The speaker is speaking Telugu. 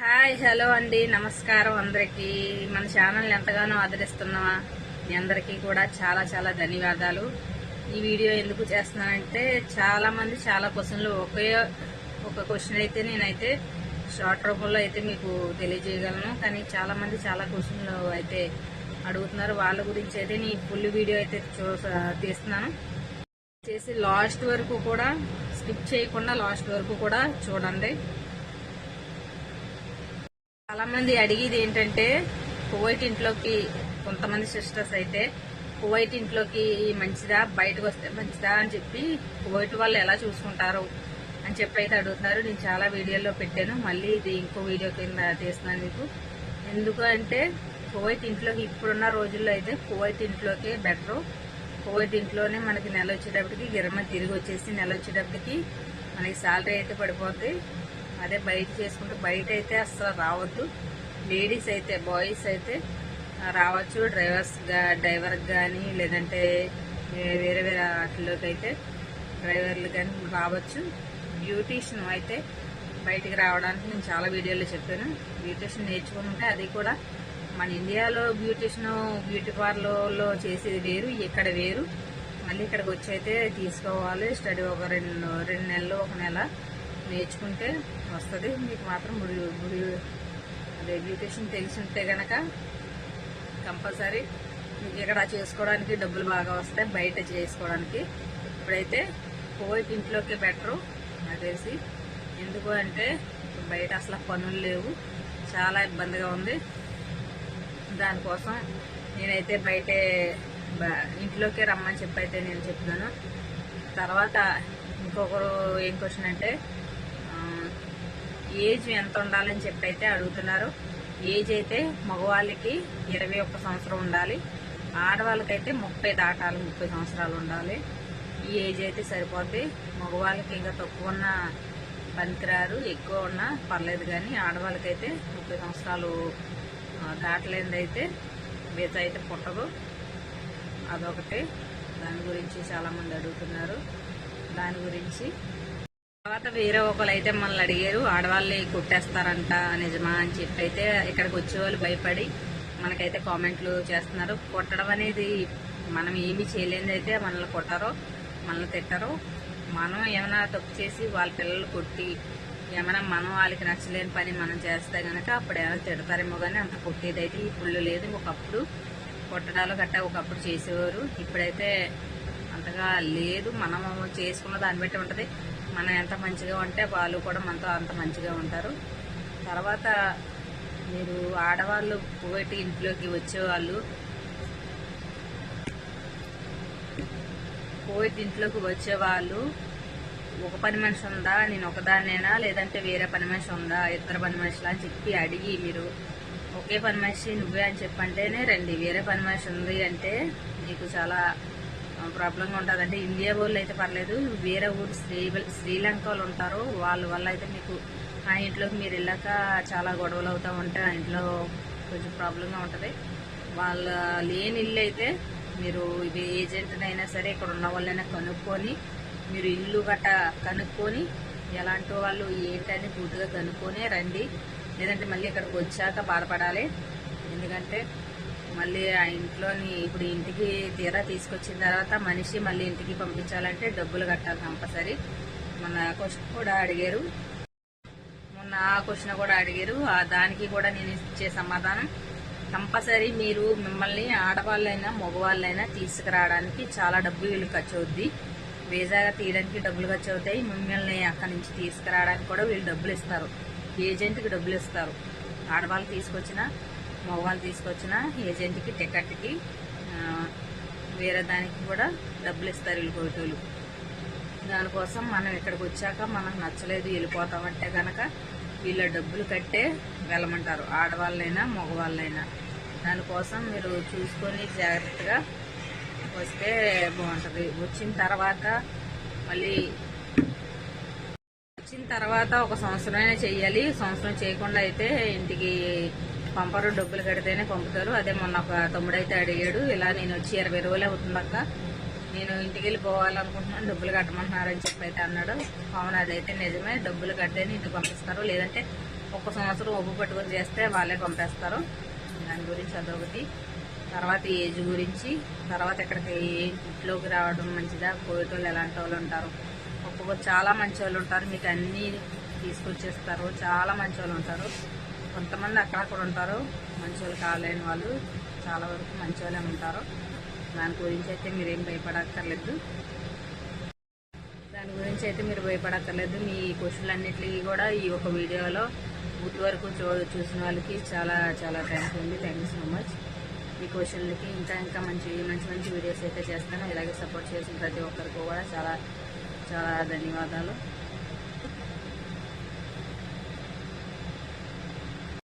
హాయ్ హలో అండి. నమస్కారం అందరికీ. మన ఛానల్ని ఎంతగానో ఆదరిస్తున్నావా? మీ అందరికీ కూడా చాలా చాలా ధన్యవాదాలు. ఈ వీడియో ఎందుకు చేస్తున్నానంటే చాలామంది చాలా క్వశ్చన్లు ఒకే ఒక క్వశ్చన్ అయితే నేనైతే షార్ట్ రూపంలో అయితే మీకు తెలియజేయగలను. కానీ చాలామంది చాలా క్వశ్చన్లు అయితే అడుగుతున్నారు. వాళ్ళ గురించి అయితే నేను ఫుల్ వీడియో అయితే చూ తీస్తున్నాను. చేసి లాస్ట్ వరకు కూడా స్కిప్ చేయకుండా లాస్ట్ వరకు కూడా చూడండి. చాలా మంది అడిగేది ఏంటంటే కువైట్ ఇంట్లోకి కొంతమంది సిస్టర్స్ అయితే కువైట్ ఇంట్లోకి మంచిదా బయటకు వస్తే మంచిదా అని చెప్పి కువైట్ వాళ్ళు ఎలా చూసుకుంటారు అని చెప్పి అయితే అడుగుతున్నారు. నేను చాలా వీడియోలో పెట్టాను. మళ్ళీ ఇది ఇంకో వీడియో కింద తీస్తున్నాను మీకు. ఎందుకంటే కువైట్ ఇంట్లోకి ఇప్పుడున్న రోజుల్లో అయితే కువైట్ ఇంట్లోకే బెటరు కువైట్ ఇంట్లోనే మనకి నెల వచ్చేటప్పటికి గిరమ తిరిగి వచ్చేసి నెల వచ్చేటప్పటికి మనకి శాలరీ అయితే పడిపోద్ది. అదే బయట చేసుకుంటే బయట అయితే అసలు రావద్దు. లేడీస్ అయితే బాయ్స్ అయితే రావచ్చు. డ్రైవర్స్ డ్రైవర్కి డ్రైవర్ కానీ లేదంటే వేరే వేరే వాటిలోకి అయితే డ్రైవర్లు కానీ రావచ్చు. బ్యూటీషియన్ అయితే బయటికి రావడానికి నేను చాలా వీడియోలో చెప్పాను. బ్యూటీషియన్ నేర్చుకుని ఉంటే అది కూడా మన ఇండియాలో బ్యూటీషియన్ బ్యూటీ పార్లర్లో చేసేది వేరు ఇక్కడ వేరు. మళ్ళీ ఇక్కడికి వచ్చి అయితే తీసుకోవాలి. స్టడీ ఒక రెండు రెండు నెలలు ఒక నెల. నేర్చుకుంటే వస్తుంది. మీకు మాత్రం ముడి ముడి అదే బ్యూటీషియన్ తెలిసి ఉంటే కనుక కంపల్సరీ మీకు ఇక్కడ చేసుకోవడానికి డబ్బులు బాగా వస్తాయి బయట చేసుకోవడానికి. ఇప్పుడైతే కోవిడ్ ఇంట్లోకే బెటరు అదేసి ఎందుకు అంటే బయట అసలు పనులు లేవు. చాలా ఇబ్బందిగా ఉంది. దానికోసం నేనైతే బయటే బ- ఇంట్లోకే రమ్మని చెప్పి అయితే నేను చెప్తున్నాను తర్వాత ఇంకొకరు ఏం క్వశ్చన్ అంటే ఏజ్ ఎంత ఉండాలని చెప్పి అయితే అడుగుతున్నారు. ఏజ్ అయితే మగవాళ్ళకి ఇరవై ఒక్క సంవత్సరం ఉండాలి. ఆడవాళ్ళకైతే ముప్పై దాటాలి ముప్పై సంవత్సరాలు ఉండాలి. ఈ ఏజ్ అయితే సరిపోద్ది. మగవాళ్ళకి ఇంకా తక్కువ ఉన్న పనికిరారు ఎక్కువ ఉన్నా పర్లేదు కానీ ఆడవాళ్ళకైతే ముప్పై సంవత్సరాలు దాటలేనిదైతే బీత అయితే పుట్టదు. అదొకటి. దాని గురించి చాలామంది అడుగుతున్నారు. దాని గురించి తర్వాత వేరే ఒకరు అయితే మనల్ని అడిగారు ఆడవాళ్ళని కొట్టేస్తారంట నిజమా అని చెప్పి అయితే ఇక్కడికి వచ్చేవాళ్ళు భయపడి మనకైతే కామెంట్లు చేస్తున్నారు. కొట్టడం అనేది మనం ఏమి చేయలేనిది అయితే మనల్ని కొట్టరో మనల్ని తిట్టరు మనం ఏమైనా తప్పు చేసి వాళ్ళ పిల్లలు కొట్టి ఏమైనా మనం వాళ్ళకి నచ్చలేని పని మనం చేస్తే కనుక అప్పుడు ఏమైనా తిడతారేమో కానీ అంత కొట్టేదైతే ఇప్పుడు లేదు. ఒకప్పుడు కొట్టడాలు గట్టా ఒకప్పుడు చేసేవారు. ఇప్పుడైతే అంతగా లేదు. మనం చేసుకున్న దాన్ని బట్టి ఉంటుంది. మనం ఎంత మంచిగా ఉంటే వాళ్ళు కూడా మనతో అంత మంచిగా ఉంటారు. తర్వాత మీరు ఆడవాళ్ళు పోటీ ఇంట్లోకి వచ్చేవాళ్ళు పోయిట్ ఇంట్లోకి వచ్చేవాళ్ళు ఒక పని మనిషి ఉందా నేను ఒకదాన్నేనా లేదంటే వేరే పని మనిషి ఉందా ఇద్దరు పని మనుషులా అని చెప్పి అడిగి మీరు ఒకే పని మనిషి నువ్వే అని చెప్పంటేనే రండి వేరే పని మనిషి ఉంది అంటే మీకు చాలా ప్రాబ్లంగా ఉంటుంది అంటే ఇండియా వాళ్ళు అయితే పర్లేదు వేరే ఊరు శ్రీ శ్రీలంక వాళ్ళు ఉంటారు. వాళ్ళ వల్ల అయితే మీకు ఆ ఇంట్లోకి మీరు వెళ్ళాక చాలా గొడవలు అవుతూ ఉంటే ఆ ఇంట్లో కొంచెం ప్రాబ్లంగా ఉంటుంది. వాళ్ళ లేని ఇల్లు అయితే మీరు ఇది ఏజెంట్నైనా సరే ఇక్కడ ఉన్న వాళ్ళైనా కనుక్కొని మీరు ఇల్లు గట్ట కనుక్కొని ఎలాంటి వాళ్ళు ఏంటని పూర్తిగా కనుక్కొని రండి. లేదంటే మళ్ళీ ఇక్కడికి వచ్చాక బాధపడాలి. ఎందుకంటే మళ్ళీ ఆ ఇంట్లోని ఇప్పుడు ఇంటికి తీరా తీసుకొచ్చిన తర్వాత మనిషి మళ్ళీ ఇంటికి పంపించాలంటే డబ్బులు కట్టాలి కంపల్సరీ. మొన్న క్వశ్చన్ కూడా అడిగారు. మొన్న ఆ క్వశ్చన్ కూడా అడిగారు. ఆ దానికి కూడా నేను ఇచ్చే సమాధానం కంపల్సరీ మీరు మిమ్మల్ని ఆడవాళ్ళైనా మగవాళ్ళైనా తీసుకురావడానికి చాలా డబ్బు వీళ్ళు ఖర్చు అవుద్ది వీజాగా తీయడానికి డబ్బులు ఖర్చు అవుతాయి మిమ్మల్ని అక్కడి నుంచి తీసుకురావడానికి కూడా వీళ్ళు డబ్బులు ఇస్తారు. ఏజెంట్కి డబ్బులు ఇస్తారు. ఆడవాళ్ళు తీసుకొచ్చిన మగవాళ్ళు తీసుకొచ్చిన ఏజెంట్కి టికెట్కి వేరే దానికి కూడా డబ్బులు ఇస్తారు వీళ్ళు కోటోళ్ళు దానికోసం మనం ఇక్కడికి వచ్చాక మనకు నచ్చలేదు వెళ్ళిపోతామంటే కనుక వీళ్ళ డబ్బులు కట్టే వెళ్ళమంటారు. ఆడవాళ్ళైనా మగవాళ్ళైనా. దానికోసం మీరు చూసుకొని జాగ్రత్తగా వస్తే బాగుంటుంది. వచ్చిన తర్వాత మళ్ళీ వచ్చిన తర్వాత ఒక సంవత్సరమైనా చేయాలి సంవత్సరం చేయకుండా అయితే ఇంటికి పంపరు డబ్బులు కడితేనే పంపుతారు. అదే మొన్న ఒక తమ్ముడైతే అడిగాడు ఇలా నేను వచ్చి ఇరవై రోజులు అవుతుందక్క నేను ఇంటికి వెళ్ళి పోవాలనుకుంటున్నాను డబ్బులు కట్టమంటున్నారని చెప్పి అయితే అన్నాడు. అవును అదైతే నిజమే. డబ్బులు కడితేనే ఇంటికి పంపిస్తారు. లేదంటే ఒక సంవత్సరం ఒప్పు పట్టుకొని చేస్తే వాళ్ళే పంపేస్తారు. దాని గురించి అదొకటి. తర్వాత ఏజ్ గురించి తర్వాత ఇక్కడికి ఇంట్లోకి రావడం మంచిదా? పోయేటోళ్ళు ఎలాంటి వాళ్ళు ఉంటారు? ఒక్కొక్కరు చాలా మంచి వాళ్ళు ఉంటారు. మీకు అన్నీ తీసుకొచ్చేస్తారు. చాలా మంచి వాళ్ళు ఉంటారు. కొంతమంది అక్కడ కూడా ఉంటారు. మంచి వాళ్ళు కాలేని వాళ్ళు చాలా వరకు మంచి వాళ్ళే ఉంటారు. దాని గురించి అయితే మీరేం భయపడక్కర్లేదు. దాని గురించి అయితే మీరు భయపడక్కర్లేదు. మీ క్వశ్చన్లన్నిటికీ కూడా ఈ ఒక వీడియోలో పూర్తి వరకు చూ చూసిన వాళ్ళకి చాలా చాలా థ్యాంక్స్ అండి. థ్యాంక్ యూ సో మచ్ ఈ క్వశ్చన్లకి ఇంకా ఇంకా మంచి మంచి మంచి వీడియోస్ అయితే చేస్తాను. ఇలాగే సపోర్ట్ చేసిన ప్రతి ఒక్కరికి కూడా చాలా చాలా ధన్యవాదాలు.